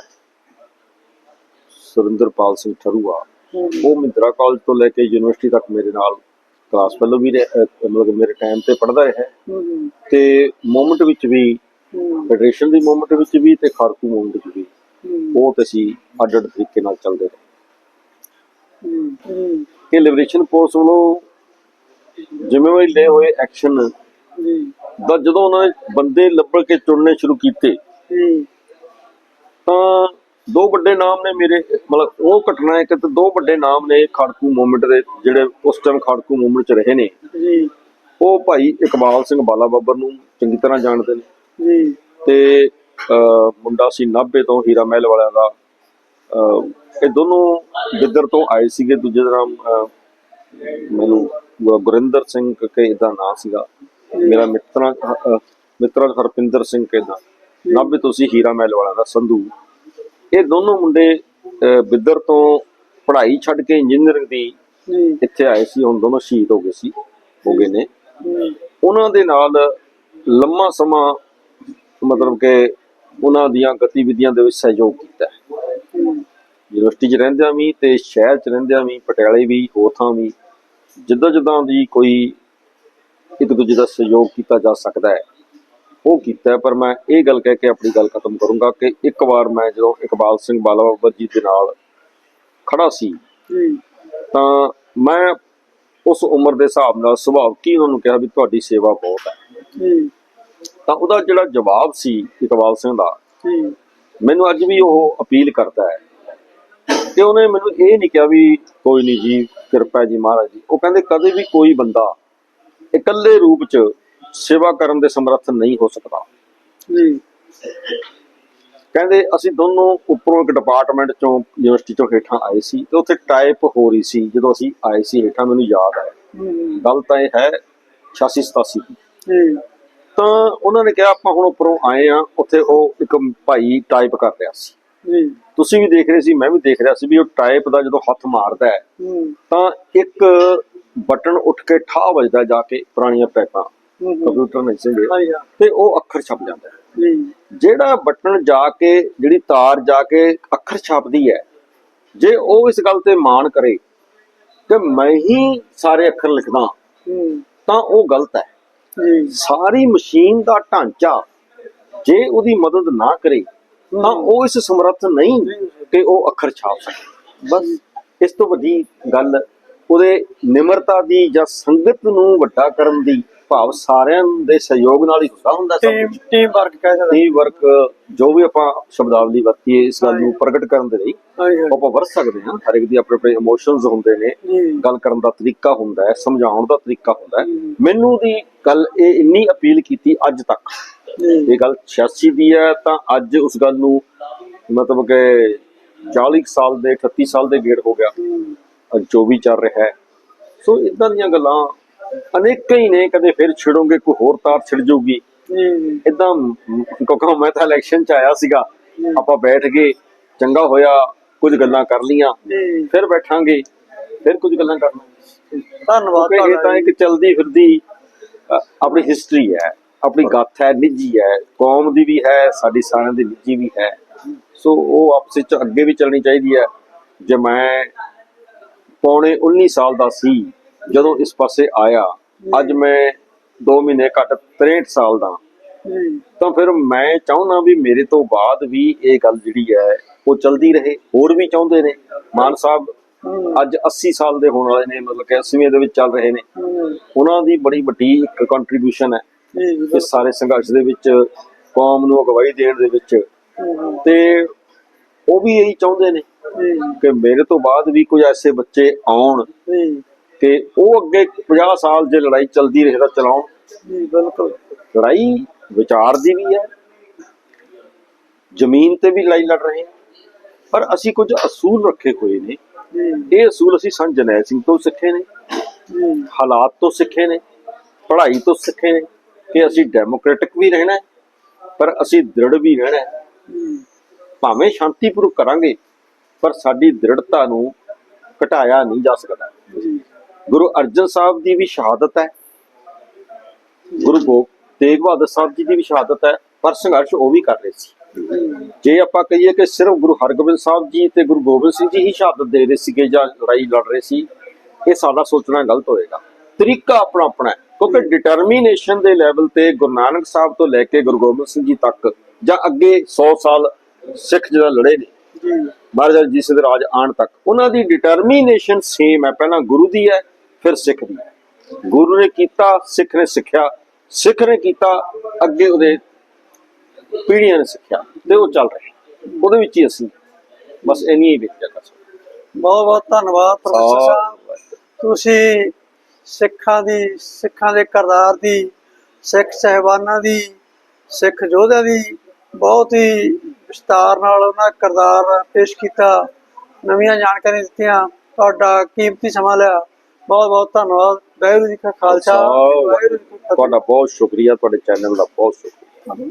ਸੁਰਿੰਦਰਪਾਲ ਸਿੰਘ ਠਰੂਆ। ਉਹ ਮਹਿੰਦਰਾ ਕਾਲਜ ਤੋਂ ਲੈ ਕੇ ਯੂਨੀਵਰਸਿਟੀ ਤੱਕ ਮੇਰੇ ਨਾਲ ਕਲਾਸ ਫੈਲੋ ਵੀ ਮਤਲਬ ਮੇਰੇ ਟਾਈਮ ਤੇ ਪੜ੍ਹਦਾ ਰਿਹਾ। ਤੇ ਮੂਵਮੈਂਟ ਵਿੱਚ ਵੀ ਫੈਡਰੇਸ਼ਨ ਦੀ ਮੂਵਮੈਂਟ ਵਿੱਚ ਵੀ ਤੇ ਖਾੜਕੂ ਮੂਵਮੈਂਟ ਵਿੱਚ ਵੀ ਉਹ ਤੇ ਅਸੀਂ ਅੱਡ ਅੱਡ ਤਰੀਕੇ ਨਾਲ ਚੱਲਦੇ ਰਹੇ। ਇਹ ਲਿਬਰੇਸ਼ਨ ਫੋਰਸ ਵੱਲੋਂ ਜ਼ਿੰਮੇਵਾਰੀ ਲਏ ਹੋਏ ਐਕਸ਼ਨ ਜੀ। ਦਾ ਜਦੋਂ ਉਹਨਾਂ ਨੇ ਬੰਦੇ ਲੱਭਣ ਕੇ ਚੁਣਨੇ ਸ਼ੁਰੂ ਕੀਤੇ ਤਾਂ ਦੋ ਵੱਡੇ ਨਾਮ ਨੇ ਮੇਰੇ ਮਤਲਬ ਉਹ ਘਟਨਾ ਇੱਕ ਤੇ ਦੋ ਵੱਡੇ ਨਾਮ ਨੇ ਖਾੜਕੂ ਮੂਵਮੈਂਟ ਦੇ ਜਿਹੜੇ ਉਸ ਟਾਈਮ ਖਾੜਕੂ ਮੂਵਮੈਂਟ 'ਚ ਰਹੇ ਨੇ। ਜੀ। ਉਹ ਭਾਈ ਇਕਬਾਲ ਸਿੰਘ ਬਾਲਾ ਬੱਬਰ ਨੂੰ ਚੰਗੀ ਤਰ੍ਹਾਂ ਜਾਣਦੇ ਨੇ। ਜੀ। ਤੇ ਮੁੰਡਾ ਸੀ ਨਾਭੇ ਤੋਂ ਹੀਰਾ ਮਹਿਲ ਵਾਲਿਆਂ ਦਾ। ਇਹ ਦੋਨੋਂ ਗਿੱਦੜ ਤੋਂ ਆਏ ਸੀਗੇ ਦੂਜੇ ਦਾ ਨਾਮ ਅਹ, ਮੈਨੂੰ ਗੁਰਿੰਦਰ ਸਿੰਘ ਕੇ ਇਹਦਾ ਨਾਂ ਸੀਗਾ। ਮੇਰਾ ਮਿੱਤਰਾਂ ਮਿੱਤਰਾਂ ਹਰਪਿੰਦਰ ਸਿੰਘ ਕੇ ਦਾ। ਨਾਭੇ ਤੋਂ ਸੀ ਹੀਰਾ ਮਹਿਲ ਵਾਲਿਆਂ ਦਾ ਸੰਧੂ। ਇਹ ਦੋਨੋਂ ਮੁੰਡੇ ਬਿੱਦਰ ਤੋਂ ਪੜ੍ਹਾਈ ਛੱਡ ਕੇ ਇੰਜੀਨੀਅਰਿੰਗ ਦੀ ਇੱਥੇ ਆਏ ਸੀ ਹੁਣ ਦੋਨੋਂ ਸ਼ਹੀਦ ਹੋ ਗਏ ਸੀ ਹੋ ਗਏ ਨੇ। ਉਹਨਾਂ ਦੇ ਨਾਲ ਲੰਮਾ ਸਮਾਂ ਮਤਲਬ ਕਿ ਉਹਨਾਂ ਦੀਆਂ ਗਤੀਵਿਧੀਆਂ ਦੇ ਵਿੱਚ ਸਹਿਯੋਗ ਕੀਤਾ ਯੂਨੀਵਰਸਿਟੀ 'ਚ ਰਹਿੰਦਿਆਂ ਵੀ ਤੇ ਸ਼ਹਿਰ 'ਚ ਰਹਿੰਦਿਆਂ ਵੀ ਪਟਿਆਲੇ ਵੀ ਹੋਰ ਥਾਂ ਵੀ ਜਿੱਦਾਂ ਜਿੱਦਾਂ ਦੀ ਕੋਈ ਇੱਕ ਦੂਜੇ ਦਾ ਸਹਿਯੋਗ ਕੀਤਾ ਜਾ ਸਕਦਾ ਹੈ। ਉਹ ਕੀਤਾ। ਪਰ ਮੈਂ ਇਹ ਗੱਲ ਕਹਿ ਕੇ ਆਪਣੀ ਗੱਲ ਖਤਮ ਕਰੂੰਗਾ ਕਿ ਇੱਕ ਵਾਰ ਮੈਂ ਜਦੋਂ ਇਕਬਾਲ ਸਿੰਘ ਬਾਲਾ ਬੱਬਰ ਜੀ ਦੇ ਨਾਲ ਖੜਾ ਸੀ ਤਾਂ ਮੈਂ ਉਸ ਉਮਰ ਦੇ ਹਿਸਾਬ ਨਾਲ ਸੁਭਾਅ ਕੀ ਉਹਨਾਂ ਨੂੰ ਕਿਹਾ ਵੀ ਤੁਹਾਡੀ ਸੇਵਾ ਬਹੁਤ ਹੈ। ਤਾਂ ਉਹਦਾ ਜਿਹੜਾ ਜਵਾਬ ਸੀ ਇਕਬਾਲ ਸਿੰਘ ਦਾ ਮੈਨੂੰ ਅੱਜ ਵੀ ਉਹ ਅਪੀਲ ਕਰਦਾ ਹੈ। ਕਿ ਉਹਨੇ ਮੈਨੂੰ ਇਹ ਨਹੀਂ ਕਿਹਾ ਵੀ ਕੋਈ ਨਹੀਂ ਜੀ ਕਿਰਪਾ ਜੀ ਮਹਾਰਾਜ ਜੀ। ਉਹ ਕਹਿੰਦੇ ਕਦੇ ਵੀ ਕੋਈ ਬੰਦਾ ਇਕੱਲੇ ਰੂਪ ਚ ਸੇਵਾ ਕਰਨ ਦੇ ਸਮਰੱਥ ਨਹੀਂ ਹੋ ਸਕਦਾ। ਜੀ। ਕਹਿੰਦੇ ਅਸੀਂ ਦੋਨੋਂ ਉੱਪਰੋਂ ਇੱਕ ਡਿਪਾਰਟਮੈਂਟ ਚੋਂ ਯੂਨੀਵਰਸਿਟੀ ਚੋਂ ਹੇਠਾਂ ਆਏ ਸੀ ਤੇ ਉੱਥੇ ਟਾਈਪ ਹੋ ਰਹੀ ਸੀ ਜਦੋਂ ਅਸੀਂ ਆਏ ਸੀ ਹੇਠਾਂ ਮੈਨੂੰ ਯਾਦ ਹੂੰ। ਗੱਲ ਤਾਂ ਇਹ ਹੈ 86 87 ਦੀ। ਤਾਂ ਉਹਨਾਂ ਨੇ ਕਿਹਾ ਆਪਾਂ ਹੁਣ ਉੱਪਰੋਂ ਆਏ ਆ ਉੱਥੇ ਉਹ ਇੱਕ ਭਾਈ ਟਾਈਪ ਕਰ ਰਿਹਾ ਸੀ। ਜੀ। ਤੁਸੀਂ ਵੀ ਦੇਖ ਰਹੇ ਸੀ ਮੈਂ ਵੀ ਦੇਖ ਰਿਹਾ ਸੀ ਵੀ ਉਹ ਟਾਈਪ ਦਾ ਜਦੋਂ ਹੱਥ ਮਾਰਦਾ ਹੈ ਤਾਂ ਇੱਕ ਬਟਨ ਉੱਠ ਕੇ ਠਾ ਵੱਜਦਾ ਜਾ ਕੇ ਪੁਰਾਣੀਆਂ ਪੈਪਾਂ। ਕੰਪਿਊਟਰ ਨਹੀਂ ਸੀਗੇ ਤੇ ਉਹ ਅੱਖਰ ਛਪ ਜਾਂਦਾ ਹੈ। ਜਿਹੜਾ ਬਟਨ ਜਾ ਕੇ ਜਿਹੜੀ ਤਾਰ ਜਾ ਕੇ ਅੱਖਰ ਛਾਪਦੀ ਹੈ ਜੇ ਉਹ ਇਸ ਗੱਲ ਤੇ ਮਾਣ ਕਰੇ ਕਿ ਮੈਂ ਹੀ ਸਾਰੇ ਅੱਖਰ ਲਿਖਦਾ ਤਾਂ ਉਹ ਗਲਤ ਹੈ। ਸਾਰੀ ਮਸ਼ੀਨ ਦਾ ਢਾਂਚਾ ਜੇ ਉਹਦੀ ਮਦਦ ਨਾ ਕਰੇ ਤਾਂ ਉਹ ਇਸ ਸਮਰੱਥ ਨਹੀਂ ਕਿ ਉਹ ਅੱਖਰ ਛਾਪ ਸਕੇ। ਬਸ ਇਸ ਤੋਂ ਵੱਡੀ ਗੱਲ ਉਹਦੇ ਨਿਮਰਤਾ ਦੀ ਜਾਂ ਸੰਗਤ ਨੂੰ ਵੱਡਾ ਕਰਨ ਦੀ ਭਾਵ ਸਾਰਿਆਂ ਦੇ ਸਹਿਯੋਗ ਨਾਲ ਹੀ ਹੁੰਦਾ ਹੁੰਦਾ ਸਭ ਟੀਮ ਟੀਮ ਵਰਕ ਕਹਿ ਸਕਦੇ ਟੀਮ ਵਰਕ ਜੋ ਵੀ ਆਪਾਂ ਸ਼ਬਦਾਵਲੀ ਵਰਤੀਏ ਇਸ ਗੱਲ ਨੂੰ ਪ੍ਰਗਟ ਕਰਨ ਦੇ ਲਈ ਆਪਾਂ ਵਰਤ ਸਕਦੇ ਹਾਂ। ਹਰ ਇੱਕ ਦੀ ਆਪਣੇ ਆਪਣੇ ਇਮੋਸ਼ਨਸ ਹੁੰਦੇ ਨੇ ਗੱਲ ਕਰਨ ਦਾ ਤਰੀਕਾ ਹੁੰਦਾ ਹੈ ਸਮਝਾਉਣ ਦਾ ਤਰੀਕਾ ਹੁੰਦਾ ਹੈ। ਮੈਨੂੰ ਦੀ ਗੱਲ ਇਹ ਇੰਨੀ ਅਪੀਲ ਕੀਤੀ ਅੱਜ ਤੱਕ। ਇਹ ਗੱਲ 86 ਦੀ ਹੈ ਤਾਂ ਅੱਜ ਉਸ ਗੱਲ ਨੂੰ ਮਤਲਬ ਕਿ 40 ਕੁ ਸਾਲ ਦੇ 38 ਸਾਲ ਦੇ ਗੇੜ ਹੋ ਗਿਆ। ਅੱਜ 24 ਚੱਲ ਰਿਹਾ ਹੈ। ਸੋ ਇਦਾਂ ਦੀਆਂ ਗੱਲਾਂ ਅਨੇਕਾਂ ਹੀ ਨੇ ਕਦੇ ਫਿਰ ਛਿੜੋਗੇ ਕੋਈ ਹੋਰ ਤਾਰ ਛਿੜ ਜਾਊਗੀ। ਇਦਾਂ ਕਿਉਂਕਿ ਮੈਂ ਤਾਂ ਇਲੈਕਸ਼ਨ ਚ ਆਇਆ ਸੀਗਾ ਆਪਾਂ ਬੈਠ ਗਏ ਚੰਗਾ ਹੋਇਆ ਕੁਝ ਗੱਲਾਂ ਕਰ ਲੀਆਂ ਫਿਰ ਬੈਠਾਂਗੇ ਫਿਰ ਕੁਝ ਗੱਲਾਂ ਕਰਨਾਂਗੇ ਧੰਨਵਾਦ ਕਿਉਂਕਿ ਇਹ ਤਾਂ ਤੁਹਾਡਾ ਇੱਕ ਚਲਦੀ ਫਿਰਦੀ ਆਪਣੀ ਹਿਸਟਰੀ ਹੈ ਆਪਣੀ ਗਾਥਾ ਹੈ ਨਿੱਜੀ ਹੈ ਕੌਮ ਦੀ ਵੀ ਹੈ ਸਾਡੀ ਸਾਰਿਆਂ ਦੀ ਨਿੱਜੀ ਵੀ ਹੈ। ਸੋ ਉਹ ਆਪਸ ਵਿੱਚ ਅੱਗੇ ਵੀ ਚੱਲਣੀ ਚਾਹੀਦੀ ਹੈ। ਜੇ ਮੈਂ ਪੌਣੇ 19 ਸਾਲ ਦਾ ਸੀ ਜਦੋਂ ਇਸ ਪਾਸੇ ਆਇਆ ਅੱਜ ਮੈਂ 2 ਮਹੀਨੇ ਘੱਟ 63 ਸਾਲ ਦਾ। ਤਾਂ ਫਿਰ ਮੈਂ ਚਾਹੁੰਦਾ ਵੀ ਮੇਰੇ ਤੋਂ ਬਾਅਦ ਵੀ ਇਹ ਗੱਲ ਜਿਹੜੀ ਹੈ ਉਹ ਚਲਦੀ ਰਹੇ ਹੋਰ ਵੀ ਚਾਹੁੰਦੇ ਨੇ। ਮਾਨ ਸਾਹਿਬ ਅੱਜ 80 ਸਾਲ ਦੇ ਹੋਣ ਵਾਲੇ ਨੇ ਮਤਲਬ ਕਿ 80ਵੇਂ ਦੇ ਵਿੱਚ ਚੱਲ ਰਹੇ ਨੇ। ਉਹਨਾਂ ਦੀ ਬੜੀ ਵੱਡੀ ਇੱਕ ਕੰਟਰੀਬਿਊਸ਼ਨ ਹੈ ਇਸ ਸਾਰੇ ਸੰਘਰਸ਼ ਦੇ ਵਿੱਚ ਕੌਮ ਨੂੰ ਅਗਵਾਈ ਦੇਣ ਦੇ ਵਿੱਚ। ਤੇ ਉਹ ਵੀ ਇਹੀ ਚਾਹੁੰਦੇ ਨੇ ਕਿ ਮੇਰੇ ਤੋਂ ਬਾਅਦ ਵੀ ਕੁਝ ਐਸੇ ਬੱਚੇ ਆਉਣ ਕਿ ਉਹ ਅੱਗੇ 50 ਸਾਲ ਜੇ ਲੜਾਈ ਚੱਲਦੀ ਰਹੇ ਤਾਂ ਚਲਾਉਣ ਜੀ ਬਿਲਕੁਲ। ਲੜਾਈ ਵਿਚਾਰ ਦੀ ਵੀ ਹੈ। ਜ਼ਮੀਨ ਤੇ ਵੀ ਲੜਾਈ ਲੜ ਰਹੇ ਹਾਂ। ਪਰ ਅਸੀਂ ਕੁਝ ਅਸੂਲ ਰੱਖੇ ਹੋਏ ਨੇ। ਇਹ ਅਸੂਲ ਅਸੀਂ ਸੰਤ ਜਰਨੈਲ ਸਿੰਘ ਤੋਂ ਸਿੱਖੇ ਨੇ। ਹਾਲਾਤ ਤੋਂ ਸਿੱਖੇ ਨੇ। ਪੜ੍ਹਾਈ ਤੋਂ ਸਿੱਖੇ ਨੇ ਕਿ ਅਸੀਂ ਡੈਮੋਕ੍ਰੈਟਿਕ ਵੀ ਰਹਿਣਾ ਪਰ ਅਸੀਂ ਦ੍ਰਿੜ ਵੀ ਰਹਿਣਾ ਭਾਵੇਂ ਸ਼ਾਂਤੀਪੂਰਵਕ ਕਰਾਂਗੇ ਪਰ ਸਾਡੀ ਦ੍ਰਿੜਤਾ ਨੂੰ ਘਟਾਇਆ ਨਹੀਂ ਜਾ ਸਕਦਾ। ਜੀ। ਗੁਰੂ ਅਰਜਨ ਸਾਹਿਬ ਦੀ ਵੀ ਸ਼ਹਾਦਤ ਹੈ। ਗੁਰੂ ਗੋਬਿੰਦ ਤੇਗ ਬਹਾਦਰ ਸਾਹਿਬ ਜੀ ਦੀ ਵੀ ਸ਼ਹਾਦਤ ਹੈ ਪਰ ਸੰਘਰਸ਼ ਉਹ ਵੀ ਕਰ ਰਹੇ ਸੀ। ਜੇ ਆਪਾਂ ਕਹੀਏ ਕਿ ਸਿਰਫ ਗੁਰੂ ਹਰਗੋਬਿੰਦ ਸਾਹਿਬ ਜੀ ਤੇ ਗੁਰੂ ਗੋਬਿੰਦ ਸਿੰਘ ਜੀ ਹੀ ਸ਼ਹਾਦਤ ਦੇ ਰਹੇ ਸੀਗੇ ਜਾਂ ਲੜਾਈ ਲੜ ਰਹੇ ਸੀ ਇਹ ਸਾਡਾ ਸੋਚਣਾ ਗਲਤ ਹੋਏਗਾ। ਤਰੀਕਾ ਆਪਣਾ ਆਪਣਾ ਹੈ ਕਿਉਂਕਿ ਡਿਟਰਮੀਨੇਸ਼ਨ ਦੇ ਲੈਵਲ ਤੇ ਗੁਰੂ ਨਾਨਕ ਸਾਹਿਬ ਤੋਂ ਲੈ ਕੇ ਗੁਰੂ ਗੋਬਿੰਦ ਸਿੰਘ ਜੀ ਤੱਕ ਜਾਂ ਅੱਗੇ 100 ਸਾਲ ਸਿੱਖ ਜਿਹੜਾ ਲੜੇ ਨੇ ਜੀ। ਮਹਾਰਾਜਾ ਜੀ ਦੇ ਰਾਜ ਆਉਣ ਤੱਕ ਉਹਨਾਂ ਦੀ ਡਿਟਰਮੀਨੇਸ਼ਨ ਸੇਮ ਹੈ ਪਹਿਲਾਂ ਗੁਰੂ ਦੀ ਹੈ ਫਿਰ ਸਿੱਖ ਦੀ। ਗੁਰੂ ਨੇ ਕੀਤਾ ਸਿੱਖ ਨੇ ਸਿੱਖਿਆ। ਸਿੱਖ ਨੇ ਕੀਤਾ ਅੱਗੇ ਉਹਦੇ ਪੀੜ੍ਹੀਆਂ ਨੇ ਸਿੱਖਿਆ ਤੇ ਉਹ ਚੱਲ ਰਿਹਾ। ਉਹਦੇ ਵਿੱਚ ਹੀ ਅਸੀਂ ਬਸ ਇੰਨੀ ਹੀ ਵਿਚਾਰ ਕਰ ਬਹੁਤ ਬਹੁਤ ਧੰਨਵਾਦ ਪ੍ਰੋਫੈਸਰ ਸਾਹਿਬ। ਤੁਸੀਂ ਸਿੱਖਾਂ ਦੀ ਸਿੱਖਾਂ ਦੇ ਕਰਤਾਰ ਦੀ ਸਿੱਖ ਸਹਿਬਾਨਾਂ ਦੀ ਸਿੱਖ ਯੋਧਿਆਂ ਦੀ ਬਹੁਤ ਹੀ ਵਿਸਤਾਰ ਨਾਲ ਉਹਨਾਂ ਦਾ ਕਰਤਾਰ ਪੇਸ਼ ਕੀਤਾ। ਨਵੀਆਂ ਜਾਣਕਾਰੀਆਂ ਦਿੱਤੀਆਂ। ਤੁਹਾਡਾ ਕੀਮਤੀ ਸਮਾਂ ਲਿਆ। ਬਹੁਤ ਬਹੁਤ ਧੰਨਵਾਦ। ਵਾਹਿਗੁਰੂ ਜੀ ਕਾ ਖਾਲਸਾ ਵਾਹਿਗੁਰੂ ਜੀ ਕੀ ਫਤਿਹ। ਤੁਹਾਡਾ ਬਹੁਤ ਸ਼ੁਕਰੀਆ ਤੁਹਾਡੇ ਚੈਨਲ ਦਾ ਬਹੁਤ ਸ਼ੁਕਰੀਆ।